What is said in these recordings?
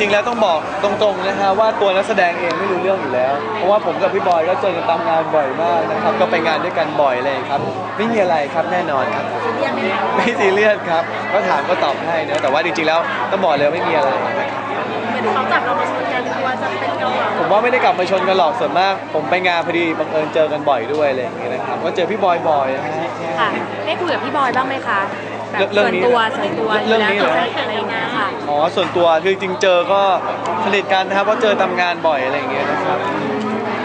ริง ๆ แล้วต้องบอกตรงๆนะฮะว่าตัวนักแสดงเองไม่รู้เรื่องอยู่แล้ว เพราะว่าผมกับพี่บอยก็เจอกันตามงานบ่อยมากนะครับ ก็ไปงานด้วยกันบ่อยเลยครับ ไม่มีอะไรครับแน่นอนครับ ไม่ซีเรียสครับ ก็ถามก็ตอบให้นะ แต่ว่าจริงๆแล้วต้องบอกเลยว่าไม่มีอะไรนะครับเหมือนเขาจับเรามาชนกันกลัวจะเป็นเกาเหลาผมว่าไม่ได้กลับมาชนกันหรอกส่วนมาก ผมไปงานพอดีบังเอิญเจอกันบ่อยด้วยอะไรอย่างเงี้ยนะครับ ก็เจอพี่บอยบ่อยนะฮะ ค่ะ ได้คุยกับพี่บอยบ้างไหมคะ แบบเรื่องส่วนนี้ตัวส่วนตัวเรื่องนี้เหรอแล้วอะไรอย่างเงี้ยค่ะ อ๋อส่วนตัวคือจริงๆเจอก็สนิทกันนะครับเพราะเจอตามงานบ่อยอะไรอย่างเงี้ยนะครับ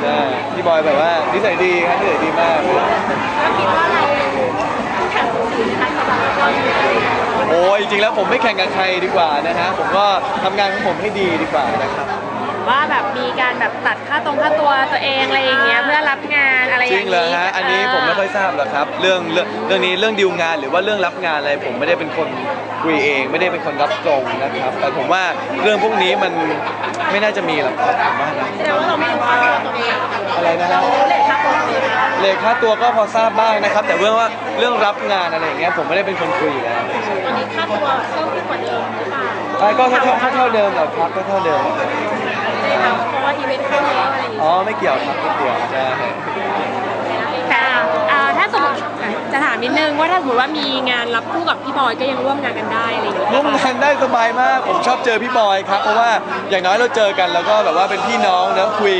ใช่พี่บอยแบบว่านิสัยดีครับนิสัยดีมากแล้วคิดว่าเราคู่แข่งสูสีนะคะสำหรับเราโอ้ยจริงๆแล้วผมไม่แข่งกับใครดีกว่านะฮะผมก็ทำงานของผมให้ดีดีกว่านะครับ ว่าแบบมีการแบบตัดค่าตรงค่าตัวตัวเองอะไรอย่างเงี้ยเพื่อ รับงานอะไรอจริย่างงเหรอนี้ฮะอันนี้ผมไม่ค่อยทราบหรอกครับ เรื่องเรื่องเรื่องนี้เรื่องดีลงานหรือว่าเรื่องรับงานอะไรผมไม่ได้เป็นคนคุยเอง ไม่ได้เป็นคนรับตรงนะครับ แต่ผมว่าเรื่องพวกนี้มันไม่น่าจะมีหรอกครับผมว่านะแสดงว่าเราไม่รู้ค่าตัวตัวเองอะไรนะฮะเลทค่าตัวตัวเองเลขค่าตัวก็พอทราบบ้างนะครับ แต่เรื่องว่าเรื่องรับงานอะไรอย่างเงี้ยผมไม่ได้เป็นคนคุยอยู่แล้ว ตอนนี้ค่าตัวเพิ่มขึ้นกว่าเดิม หรือเปล่าใช่ก็เท่าเท่าเท่าเดิมแหละครับก็เท่าเดิมใช่ค่ะเพราะว่าอีเวนต์เข้าแล้วอะไรอย่างเงี้ยอ๋อไม่เกี่ยวครับไม่เกี่ยวใช่แต่อ่าถ้าสมมติจะถามนิดนึงว่าถ้าสมมติว่ามีงานรับคู่กับพี่บอยก็ยังร่วมงานกันได้อะไรอย่างเงี้ยร่วมงาน ได้สบายมาก ผมชอบเจอพี่บอยครับ เพราะว่าอย่างน้อยเราเจอกันแล้วก็แบบว่าเป็นพี่น้องนะคุย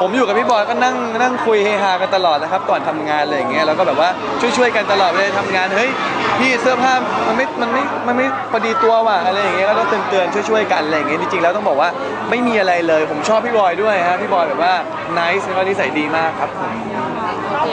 ผมอยู่กับพี่บอยก็นั่งนั่งคุยเฮฮากันตลอดนะครับก่อนทำงานอะไรอย่างเงี้ยแล้วก็แบบว่าช่วยๆกันตลอดเวลาทำงานเฮ้ยพี่เสื้อผ้ามันไม่มันไม่มันไม่พอดีตัวว่ะอะไรอย่างเงี้ยก็ต้องเตือนๆช่วยๆกันอะไรอย่างเงี้ยจริงๆแล้วต้องบอกว่าไม่มีอะไรเลย ผมชอบพี่บอยด้วยฮะพี่บอยแบบว่า nice แล้วก็นิสัยดีมากครับโอเค